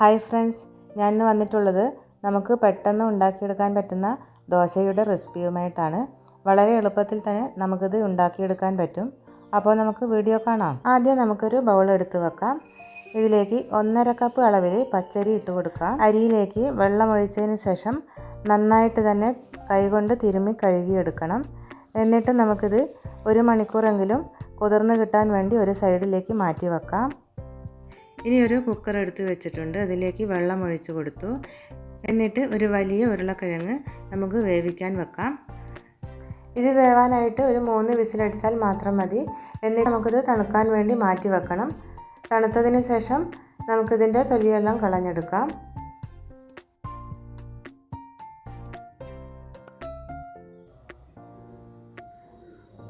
Hi friends ഞാൻ ഇന്ന് വന്നിട്ടുള്ളത് നമുക്ക് പെട്ടെന്ന് ഉണ്ടാക്കിയെടുക്കാൻ പറ്റുന്ന ദോശയുടെ റെസിപ്പിയുമായിട്ടാണ്. വളരെ എളുപ്പത്തിൽ തന്നെ നമുക്കിത് ഉണ്ടാക്കിയെടുക്കാൻ പറ്റും. അപ്പോൾ നമുക്ക് വീഡിയോ കാണാം. ആദ്യം നമുക്കൊരു ബൗൾ എടുത്ത് വെക്കാം. ഇതിലേക്ക് ഒന്നര കപ്പ് അളവിൽ പച്ചരി ഇട്ട് കൊടുക്കാം. അരിയിലേക്ക് വെള്ളമൊഴിച്ചതിന് ശേഷം നന്നായിട്ട് തന്നെ കൈകൊണ്ട് തിരുമ്മി കഴുകിയെടുക്കണം. എന്നിട്ട് നമുക്കിത് ഒരു മണിക്കൂറെങ്കിലും കുതിർന്ന് കിട്ടാൻ വേണ്ടി ഒരു സൈഡിലേക്ക് മാറ്റി വെക്കാം. ഇനി ഒരു കുക്കർ എടുത്ത് വെച്ചിട്ടുണ്ട്. അതിലേക്ക് വെള്ളം ഒഴിച്ച് കൊടുത്തു. എന്നിട്ട് ഒരു വലിയ ഉരുളക്കിഴങ്ങ് നമുക്ക് വേവിക്കാൻ വെക്കാം. ഇത് വേവാനായിട്ട് ഒരു മൂന്ന് വിസിലടിച്ചാൽ മാത്രം മതി. എന്നിട്ട് നമുക്കിത് തണുക്കാൻ വേണ്ടി മാറ്റി വെക്കണം. തണുത്തതിന് ശേഷം നമുക്കിതിന്റെ തൊലിയെല്ലാം കളഞ്ഞെടുക്കാം.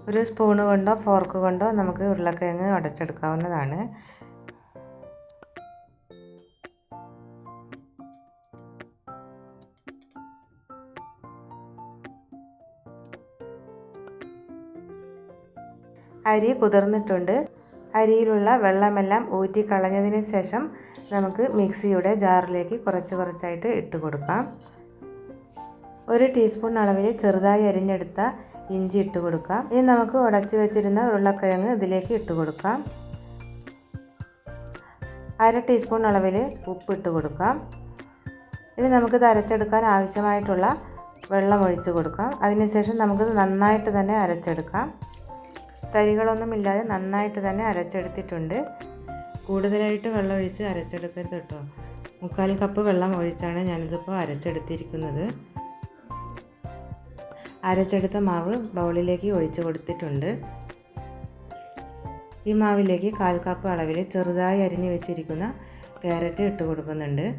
ഒരു സ്പൂണ് കൊണ്ടോ ഫോർക്ക് കൊണ്ടോ നമുക്ക് ഉരുളക്കിഴങ്ങ് ഉടച്ചെടുക്കാവുന്നതാണ് അരി കുതിർന്നിട്ടുണ്ട്. അരിയിലുള്ള വെള്ളമെല്ലാം ഊറ്റി കളഞ്ഞതിന് ശേഷം നമുക്ക് മിക്സിയുടെ ജാറിലേക്ക് കുറച്ച് കുറച്ചായിട്ട് ഇട്ട് കൊടുക്കാം. ഒരു ടീസ്പൂൺ അളവിൽ ചെറുതായി അരിഞ്ഞെടുത്ത ഇഞ്ചി ഇട്ട് കൊടുക്കാം. ഇനി നമുക്ക് ഉടച്ചു വെച്ചിരുന്ന ഉരുളക്കിഴങ്ങ് ഇതിലേക്ക് ഇട്ട് കൊടുക്കാം. അര ടീസ്പൂൺ അളവിൽ ഉപ്പ് ഇട്ട് കൊടുക്കാം. ഇനി നമുക്ക് അരച്ചെടുക്കാൻ ആവശ്യമായിട്ടുള്ള വെള്ളം ഒഴിച്ച് കൊടുക്കാം. അതിനുശേഷം നമുക്കിത് നന്നായിട്ട് തന്നെ അരച്ചെടുക്കാം. തരികളൊന്നുമില്ലാതെ നന്നായിട്ട് തന്നെ അരച്ചെടുത്തിട്ടുണ്ട്. കൂടുതലായിട്ട് വെള്ളം ഒഴിച്ച് അരച്ചെടുക്കരുത് കേട്ടോ. മുക്കാൽ കപ്പ് വെള്ളം ഒഴിച്ചാണ് ഞാനിതിപ്പോൾ അരച്ചെടുത്തിരിക്കുന്നത്. അരച്ചെടുത്ത മാവ് ബൗളിലേക്ക് ഒഴിച്ച് കൊടുത്തിട്ടുണ്ട്. ഈ മാവിലേക്ക് കാൽ കപ്പ് അളവിൽ ചെറുതായി അരിഞ്ഞു വെച്ചിരിക്കുന്ന ക്യാരറ്റ് ഇട്ട് കൊടുക്കുന്നുണ്ട്.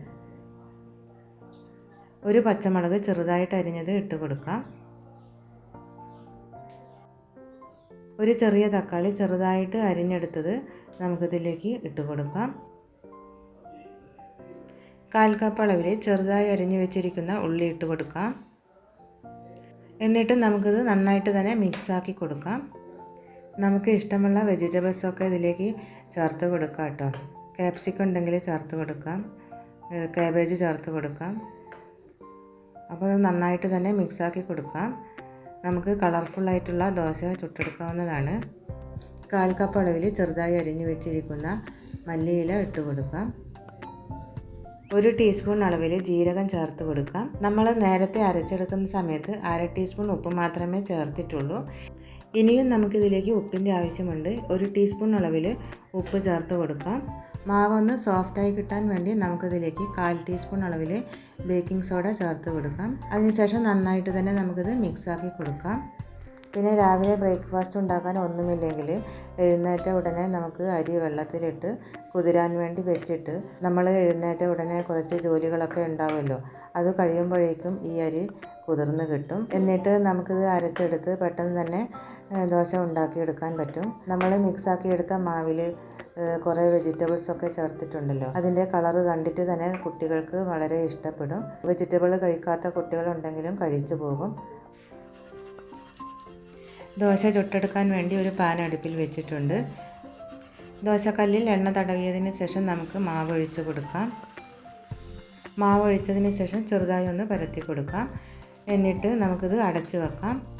ഒരു പച്ചമുളക് ചെറുതായിട്ട് അരിഞ്ഞത് ഇട്ട് കൊടുക്കാം. ഒരു ചെറിയ തക്കാളി ചെറുതായിട്ട് അരിഞ്ഞെടുത്തത് നമുക്കിതിലേക്ക് ഇട്ട് കൊടുക്കാം. കാൽ കപ്പ് അളവിൽ ചെറുതായി അരിഞ്ഞു വെച്ചിരിക്കുന്ന ഉള്ളി ഇട്ട് കൊടുക്കാം. എന്നിട്ട് നമുക്കിത് നന്നായിട്ട് തന്നെ മിക്സാക്കി കൊടുക്കാം. നമുക്ക് ഇഷ്ടമുള്ള വെജിറ്റബിൾസൊക്കെ ഇതിലേക്ക് ചേർത്ത് കൊടുക്കാം കേട്ടോ. ക്യാപ്സിക്കം ഉണ്ടെങ്കിൽ ചേർത്ത് കൊടുക്കാം. കാബേജ് ചേർത്ത് കൊടുക്കാം. അപ്പോൾ അത് നന്നായിട്ട് തന്നെ മിക്സാക്കി കൊടുക്കാം. നമുക്ക് കളർഫുള്ളായിട്ടുള്ള ദോശ ചുട്ടെടുക്കാവുന്നതാണ്. കാൽ കപ്പ് അളവിൽ ചെറുതായി അരിഞ്ഞു വെച്ചിരിക്കുന്ന മല്ലിയില ഇട്ട് കൊടുക്കാം. ഒരു ടീസ്പൂൺ അളവിൽ ജീരകം ചേർത്ത് കൊടുക്കാം. നമ്മൾ നേരത്തെ അരച്ചെടുക്കുന്ന സമയത്ത് അര ടീസ്പൂൺ ഉപ്പ് മാത്രമേ ചേർത്തിട്ടുള്ളൂ. ഇനിയും നമുക്കിതിലേക്ക് ഉപ്പിന്റെ ആവശ്യമുണ്ട്. ഒരു ടീസ്പൂൺ അളവിൽ ഉപ്പ് ചേർത്ത് കൊടുക്കാം. മാവൊന്ന് സോഫ്റ്റായി കിട്ടാൻ വേണ്ടി നമുക്കിതിലേക്ക് കാൽ ടീസ്പൂൺ അളവിൽ ബേക്കിംഗ് സോഡ ചേർത്ത് കൊടുക്കാം. അതിനുശേഷം നന്നായിട്ട് തന്നെ നമുക്കിത് മിക്സാക്കി കൊടുക്കാം. പിന്നെ രാവിലെ ബ്രേക്ക്ഫാസ്റ്റ് ഉണ്ടാക്കാൻ ഒന്നുമില്ലെങ്കിൽ എഴുന്നേറ്റ ഉടനെ നമുക്ക് അരി വെള്ളത്തിലിട്ട് കുതിരാൻ വേണ്ടി വെച്ചിട്ട് നമ്മൾ എഴുന്നേറ്റ ഉടനെ കുറച്ച് ജോലികളൊക്കെ ഉണ്ടാവുമല്ലോ. അത് കഴിയുമ്പോഴേക്കും ഈ അരി കുതിർന്ന് കിട്ടും. എന്നിട്ട് നമുക്കിത് അരച്ചെടുത്ത് പെട്ടെന്ന് തന്നെ ദോശ ഉണ്ടാക്കിയെടുക്കാൻ പറ്റും. നമ്മൾ മിക്സാക്കിയെടുത്ത മാവിൽ കുറേ വെജിറ്റബിൾസൊക്കെ ചേർത്തിട്ടുണ്ടല്ലോ. അതിന്റെ കളറ് കണ്ടിട്ട് തന്നെ കുട്ടികൾക്ക് വളരെ ഇഷ്ടപ്പെടും. വെജിറ്റബിൾ കഴിക്കാത്ത കുട്ടികളുണ്ടെങ്കിലും കഴിച്ചു പോകും. ദോശ ചുട്ടെടുക്കാൻ വേണ്ടി ഒരു പാൻ അടുപ്പിൽ വെച്ചിട്ടുണ്ട്. ദോശക്കല്ലിൽ എണ്ണ തടവിയതിന് ശേഷം നമുക്ക് മാവ് ഒഴിച്ച് കൊടുക്കാം. മാവ് ഒഴിച്ചതിന് ശേഷം ചെറുതായി ഒന്ന് പരത്തി കൊടുക്കാം. എന്നിട്ട് നമുക്കിത് അടച്ചു വെക്കാം.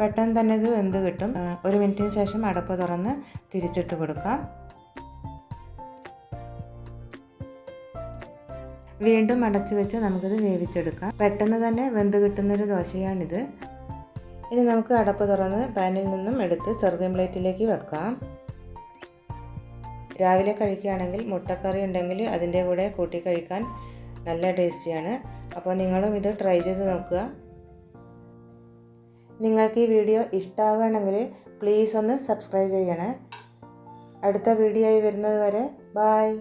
പെട്ടെന്ന് തന്നെ ഇത് വെന്ത് കിട്ടും. ഒരു മിനിറ്റിന് ശേഷം അടപ്പ് തുറന്ന് തിരിച്ചിട്ട് കൊടുക്കാം. വീണ്ടും അടച്ചു വെച്ച് നമുക്കിത് വേവിച്ചെടുക്കാം. പെട്ടെന്ന് തന്നെ വെന്ത് കിട്ടുന്നൊരു ദോശയാണിത്. ഇനി നമുക്ക് അടപ്പ് തുറന്ന് പാനിൽ നിന്നും എടുത്ത് സെർവിങ് പ്ലേറ്റിലേക്ക് വെക്കാം. രാവിലെ കഴിക്കുകയാണെങ്കിൽ മുട്ടക്കറി ഉണ്ടെങ്കിൽ അതിന്റെ കൂടെ കൂട്ടി കഴിക്കാൻ നല്ല ടേസ്റ്റിയാണ്. അപ്പോൾ നിങ്ങളും ഇത് ട്രൈ ചെയ്ത് നോക്കുക. നിങ്ങൾക്ക് ഈ വീഡിയോ ഇഷ്ടമാവുകയാണെങ്കിൽ പ്ലീസ് ഒന്ന് സബ്സ്ക്രൈബ് ചെയ്യണേ. അടുത്ത വീഡിയോ ആയി വരുന്നത് വരെ ബായ്